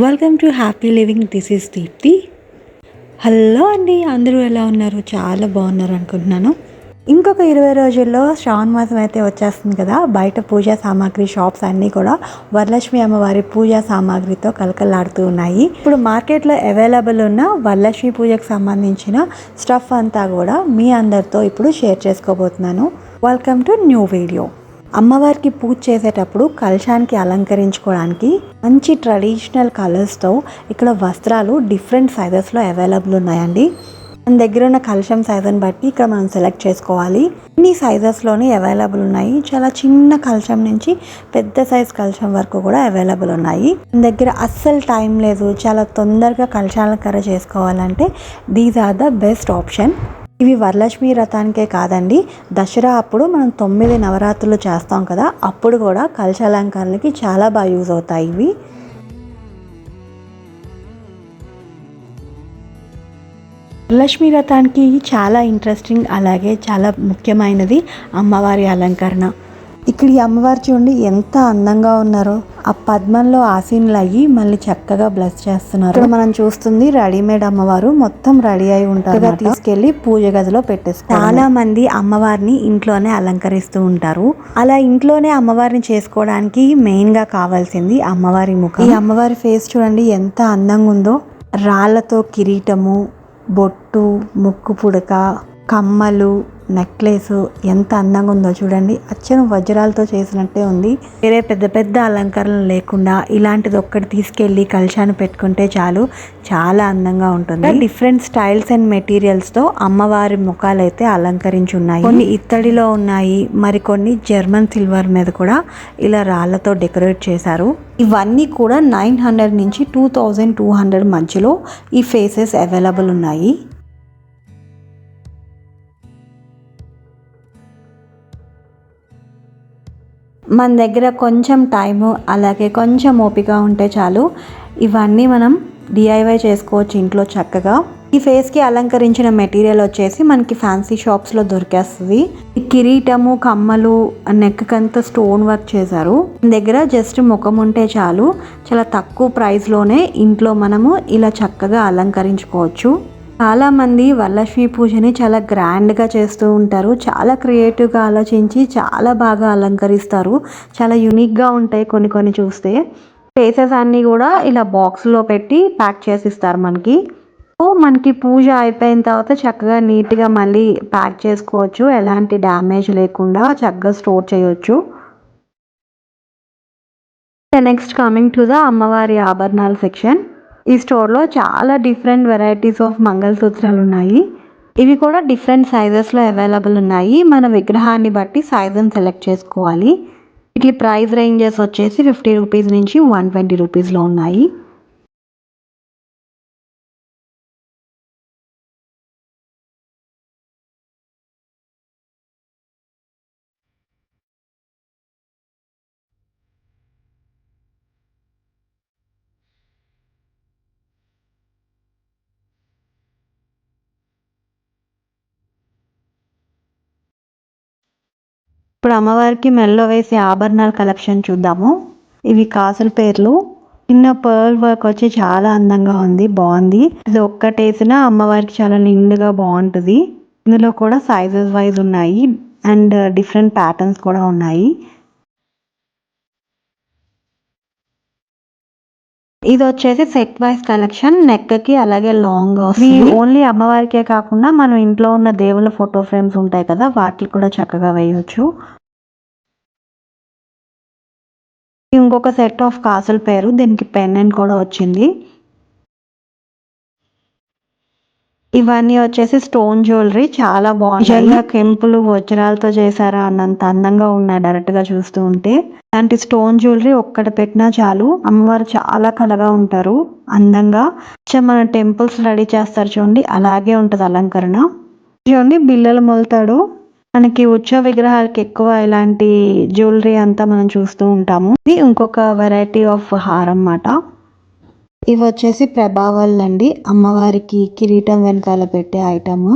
Welcome to happy living this is Deepti hello అండి. అందరూ ఎలా ఉన్నారు? చాలా బాగున్నారు అనుకుంటున్నాను. ఇంకొక ఇరవై రోజుల్లో శ్రావణ మాసం అయితే వచ్చేస్తుంది కదా. బయట పూజా సామాగ్రి షాప్స్ అన్నీ కూడా వరలక్ష్మి అమ్మవారి పూజా సామాగ్రితో కలకలాడుతూ ఉన్నాయి. ఇప్పుడు మార్కెట్లో అవైలబుల్ ఉన్న వరలక్ష్మి పూజకు సంబంధించిన స్టఫ్ అంతా కూడా మీ అందరితో ఇప్పుడు షేర్ చేసుకోబోతున్నాను. వెల్కమ్ టు న్యూ వీడియో అమ్మవారికి పూజ చేసేటప్పుడు కలశానికి అలంకరించుకోవడానికి మంచి ట్రెడిషనల్ కలర్స్తో ఇక్కడ వస్త్రాలు డిఫరెంట్ సైజెస్లో అవైలబుల్ ఉన్నాయండి. మన దగ్గర ఉన్న కలశం సైజుని బట్టి ఇక్కడ మనం సెలెక్ట్ చేసుకోవాలి. అన్ని సైజెస్లోనే అవైలబుల్ ఉన్నాయి. చాలా చిన్న కలశం నుంచి పెద్ద సైజ్ కలశం వరకు కూడా అవైలబుల్ ఉన్నాయి. మన దగ్గర అస్సలు టైం లేదు. చాలా తొందరగా కలశాలంకర చేసుకోవాలంటే these are the best option ఇవి వరలక్ష్మి వ్రతానికే కాదండి. దసరా అప్పుడు మనం తొమ్మిది నవరాత్రులు చేస్తాం కదా అప్పుడు కూడా కలశాలంకరణకి చాలా బాగా యూజ్ అవుతాయి ఇవి. వరలక్ష్మి వ్రతానికి చాలా ఇంట్రెస్టింగ్ అలాగే చాలా ముఖ్యమైనది అమ్మవారి అలంకరణ. ఇక్కడ ఈ అమ్మవారు చూడండి ఎంత అందంగా ఉన్నారో. ఆ పద్మంలో ఆసీనులు అయ్యి మళ్ళీ చక్కగా బ్లెస్ చేస్తున్నారు. ఇక్కడ మనం చూస్తుంది రెడీమేడ్ అమ్మవారు మొత్తం రెడీ అయి ఉంటారు తీసుకెళ్ళి పూజ గదిలో పెట్టేస్తారు చాలా మంది అమ్మవారిని ఇంట్లోనే అలంకరిస్తూ ఉంటారు. అలా ఇంట్లోనే అమ్మవారిని చేసుకోవడానికి మెయిన్గా కావాల్సింది అమ్మవారి ముఖం. ఈ అమ్మవారి ఫేస్ చూడండి ఎంత అందంగా ఉందో. రాళ్ళతో కిరీటము బొట్టు ముక్కు పుడక కమ్మలు నెక్లెస్ ఎంత అందంగా ఉందో చూడండి. అచ్చను వజ్రాలతో చేసినట్టే ఉంది. వేరే పెద్ద పెద్ద అలంకరణలు లేకుండా ఇలాంటిది ఒక్కటి తీసుకెళ్ళి కలశాన్ని పెట్టుకుంటే చాలు. చాలా అందంగా ఉంటుంది. డిఫరెంట్ స్టైల్స్ అండ్ మెటీరియల్స్తో అమ్మవారి ముఖాలు అయితే అలంకరించి ఉన్నాయి. కొన్ని ఇత్తడిలో ఉన్నాయి. మరికొన్ని జర్మన్ సిల్వర్ మీద కూడా ఇలా రాళ్ళతో డెకరేట్ చేశారు. ఇవన్నీ కూడా నైన్ హండ్రెడ్ నుంచి టూ థౌజండ్ టూ హండ్రెడ్ మధ్యలో ఈ ఫేసెస్ అవైలబుల్ ఉన్నాయి. మన దగ్గర కొంచెం టైము అలాగే కొంచెం ఓపిక ఉంటే చాలు. ఇవన్నీ మనం డిఐవై చేసుకోవచ్చు ఇంట్లో చక్కగా. ఈ ఫేస్కి అలంకరించిన మెటీరియల్ వచ్చేసి మనకి ఫ్యాన్సీ షాప్స్లో దొరికేస్తుంది. కిరీటము కమ్మలు నెక్కంతా స్టోన్ వర్క్ చేశారు. దగ్గర జస్ట్ ముఖం ఉంటే చాలు. చాలా తక్కువ ప్రైస్లోనే ఇంట్లో మనము ఇలా చక్కగా అలంకరించుకోవచ్చు. చాలామంది వరలక్ష్మి పూజని చాలా గ్రాండ్గా చేస్తూ ఉంటారు. చాలా క్రియేటివ్గా ఆలోచించి చాలా బాగా అలంకరిస్తారు. చాలా యునిక్గా ఉంటాయి కొన్ని కొన్ని చూస్తే. ప్లేసెస్ అన్నీ కూడా ఇలా బాక్స్లో పెట్టి ప్యాక్ చేసి ఇస్తారు మనకి. సో మనకి పూజ అయిపోయిన తర్వాత చక్కగా నీట్గా మళ్ళీ ప్యాక్ చేసుకోవచ్చు. ఎలాంటి డ్యామేజ్ లేకుండా చక్కగా స్టోర్ చేయొచ్చు. నెక్స్ట్ కమింగ్ టు ద అమ్మవారి ఆభరణాల సెక్షన్ ఈ స్టోర్లో చాలా డిఫరెంట్ వెరైటీస్ ఆఫ్ మంగళసూత్రాలు ఉన్నాయి. ఇవి కూడా డిఫరెంట్ సైజెస్లో అవైలబుల్ ఉన్నాయి. మన విగ్రహాన్ని బట్టి సైజుని సెలెక్ట్ చేసుకోవాలి. వీటి ప్రైస్ రేంజెస్ వచ్చేసి ఫిఫ్టీ రూపీస్ నుంచి వన్ ట్వంటీ రూపీస్లో ఉన్నాయి. ఇప్పుడు అమ్మవారికి మెల్లో వేసే ఆభరణాల కలెక్షన్ చూద్దాము. ఇవి కాసుల పేర్లు. చిన్న పర్ల్ వర్క్ వచ్చి చాలా అందంగా ఉంది బాగుంది. ఇది ఒక్కటేసిన అమ్మవారికి చాలా నిండుగా బాగుంటుంది. ఇందులో కూడా సైజెస్ వైజ్ ఉన్నాయి. అండ్ డిఫరెంట్ ప్యాటర్న్స్ కూడా ఉన్నాయి. ఇది వచ్చేసి సెట్ వైజ్ కలెక్షన్. నెక్కి అలాగే లాంగ్ ఓన్లీ అమ్మవారికే కాకుండా మనం ఇంట్లో ఉన్న దేవుళ్ళ ఫోటో ఫ్రేమ్స్ ఉంటాయి కదా వాటికి కూడా చక్కగా వేయవచ్చు ఇంకొక సెట్ ఆఫ్ కాసుల పేరు దీనికి పెన్ కూడా వచ్చింది. ఇవన్నీ వచ్చేసి స్టోన్ జ్యువెలరీ చాలా బాగుంది కెంపులు వజ్రాలతో చేశారా అన్నంత అందంగా ఉన్నాయి డైరెక్ట్గా చూస్తూ ఉంటే. అలాంటి స్టోన్ జ్యువెలరీ ఒక్కటి పెట్టినా చాలు. అమ్మవారు చాలా కలగా ఉంటారు. అందంగా. మన టెంపుల్స్ రెడీ చేస్తారు చూడండి. అలాగే ఉంటది అలంకరణ. చూడండి బిల్లలు మొలుతాడు. మనకి ఉత్సవ విగ్రహాలకి ఎక్కువ ఇలాంటి జ్యువెలరీ అంతా మనం చూస్తూ ఉంటాము. ఇది ఇంకొక వెరైటీ ఆఫ్ హారం అన్నమాట ఇవి వచ్చేసి ప్రభావాలండి అమ్మవారికి కిరీటం వెనకాల పెట్టే ఐటమ్.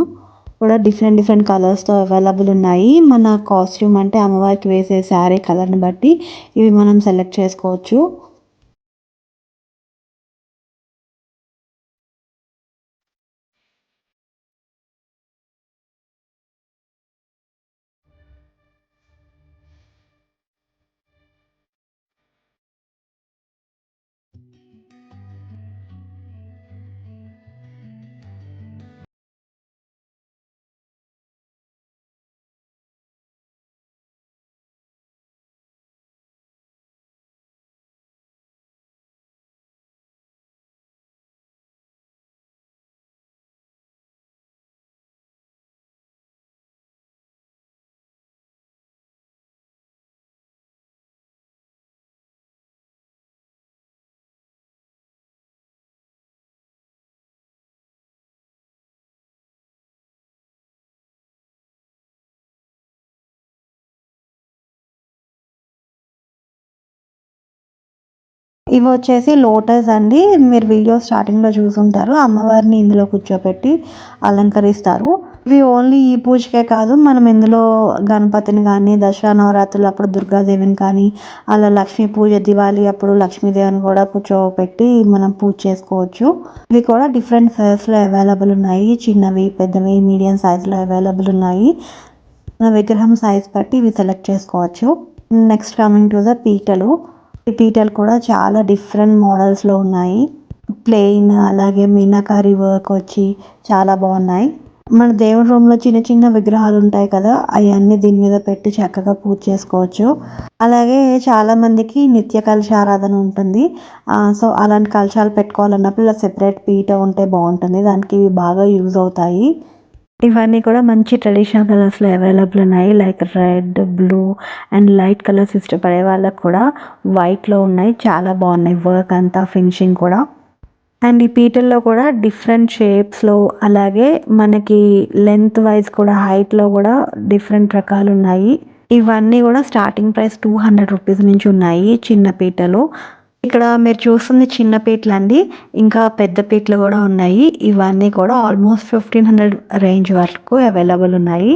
కూడా డిఫరెంట్ డిఫరెంట్ కలర్స్తో అవైలబుల్ ఉన్నాయి. మన కాస్ట్యూమ్ అంటే అమ్మవారికి వేసే శారీ కలర్ని బట్టి ఇవి మనం సెలెక్ట్ చేసుకోవచ్చు. ఇవి వచ్చేసి లోటస్ అండి. మీరు వీడియో స్టార్టింగ్లో చూసుంటారు. అమ్మవారిని ఇందులో కూర్చోపెట్టి అలంకరిస్తారు. ఇవి ఓన్లీ ఈ పూజకే కాదు మనం ఇందులో గణపతిని కానీ దసరా నవరాత్రులు అప్పుడు దుర్గాదేవిని కానీ అలా లక్ష్మీ పూజ దివాళీ అప్పుడు లక్ష్మీదేవిని కూడా కూర్చోబెట్టి మనం పూజ చేసుకోవచ్చు. ఇవి కూడా డిఫరెంట్ సైజ్లో అవైలబుల్ ఉన్నాయి. చిన్నవి పెద్దవి మీడియం సైజులో అవైలబుల్ ఉన్నాయి. విగ్రహం సైజ్ బట్టి ఇవి సెలెక్ట్ చేసుకోవచ్చు. నెక్స్ట్ కమింగ్ టు ద పీటలు. పీటలు కూడా చాలా డిఫరెంట్ మోడల్స్లో ఉన్నాయి. ప్లెయిన్ అలాగే మీనాకారి వర్క్ వచ్చి చాలా బాగున్నాయి. మన దేవుడి రూమ్లో చిన్న చిన్న విగ్రహాలు ఉంటాయి కదా అవన్నీ దీని మీద పెట్టి చక్కగా పూజ చేసుకోవచ్చు. అలాగే చాలా మందికి నిత్య కలశారాధన ఉంటుంది. సో అలాంటి కలశాలు పెట్టుకోవాలన్నప్పుడు ఇలా సెపరేట్ పీట ఉంటే బాగుంటుంది. దానికి బాగా యూజ్ అవుతాయి. ఇవన్నీ కూడా మంచి ట్రెడిషనల్ కలర్స్లో అవైలబుల్ ఉన్నాయి. Like red blue and light colours ఇష్టపడే వాళ్ళకు కూడా వైట్లో ఉన్నాయి. చాలా బాగున్నాయి. వర్క్ అంతా ఫినిషింగ్ కూడా. అండ్ ఈ పీటల్లో కూడా డిఫరెంట్ షేప్స్లో అలాగే మనకి లెంత్ వైజ్ కూడా హైట్లో కూడా డిఫరెంట్ రకాలు ఉన్నాయి. ఇవన్నీ కూడా starting price two hundred rupees నుంచి ఉన్నాయి చిన్న పీటలు. ఇక్కడ మీరు చూస్తుంది చిన్న పీటలు అండి ఇంకా పెద్ద పీటలు కూడా ఉన్నాయి. ఇవన్నీ కూడా ఆల్మోస్ట్ ఫిఫ్టీన్ హండ్రెడ్ రేంజ్ వరకు అవైలబుల్ ఉన్నాయి.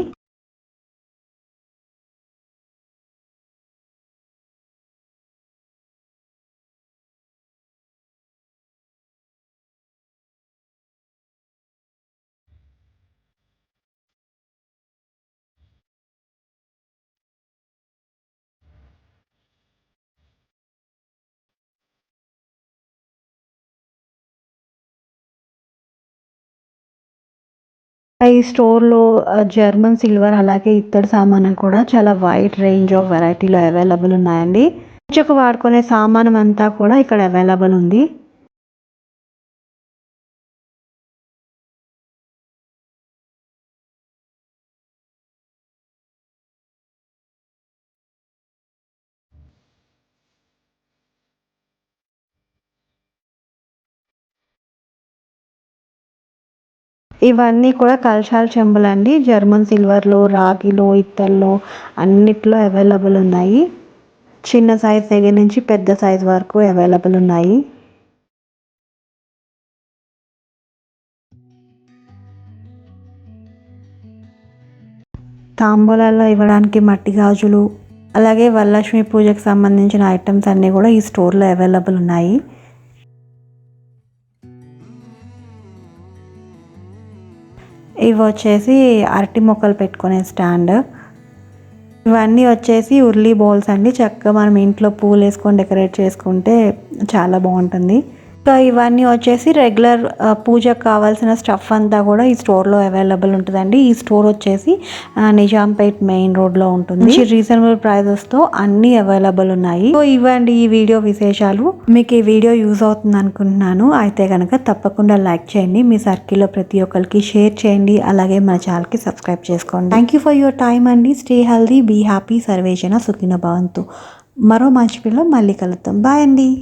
స్టోర్‌లో జర్మన్ సిల్వర్ అలాగే ఇత్తడి సామానులు కూడా చాలా వైడ్ రేంజ్ ఆఫ్ వెరైటీలో అవైలబుల్ ఉన్నాయండి. పూజకు వాడుకునే సామానం అంతా కూడా ఇక్కడ అవైలబుల్ ఉంది. ఇవన్నీ కూడా కలశాల చెంబులండి. జర్మన్ సిల్వర్‌లో, రాగిలో, ఇత్తల్లో అన్నిట్లో అవైలబుల్ ఉన్నాయి. చిన్న సైజ్ దగ్గర నుంచి పెద్ద సైజ్ వరకు అవైలబుల్ ఉన్నాయి. తాంబూలాల్లో ఇవ్వడానికి మట్టి గాజులు, అలాగే వరలక్ష్మి పూజకు సంబంధించిన ఐటమ్స్ అన్నీ కూడా ఈ స్టోర్‌లో అవైలబుల్ ఉన్నాయి. ఇవి వచ్చేసి అరటి మొక్కలు పెట్టుకునే స్టాండ్. ఇవన్నీ వచ్చేసి ఉర్లీ బౌల్స్ అండి. చక్కగా మనం ఇంట్లో పూలు వేసుకొని డెకరేట్ చేసుకుంటే చాలా బాగుంటుంది. ఇంకా ఇవన్నీ వచ్చేసి రెగ్యులర్ పూజకు కావాల్సిన స్టఫ్ అంతా కూడా ఈ స్టోర్లో అవైలబుల్ ఉంటుందండి. ఈ స్టోర్ వచ్చేసి నిజాంపేట్ మెయిన్ రోడ్లో ఉంటుంది. రీజనబుల్ ప్రైజెస్తో అన్నీ అవైలబుల్ ఉన్నాయి. సో ఇవ్వండి ఈ వీడియో విశేషాలు. మీకు ఈ వీడియో యూజ్ అవుతుంది అనుకుంటున్నాను. అయితే కనుక తప్పకుండా లైక్ చేయండి. మీ సర్కిల్లో ప్రతి ఒక్కరికి షేర్ చేయండి. అలాగే మన ఛానల్కి సబ్స్క్రైబ్ చేసుకోండి. Thank you for your time అండి. స్టే హెల్దీ బీ హ్యాపీ సర్వేజన సుఖిన భవంతు. మరో మంచి పిల్లలు మళ్ళీ కలుద్దాం. బాయ్ అండి.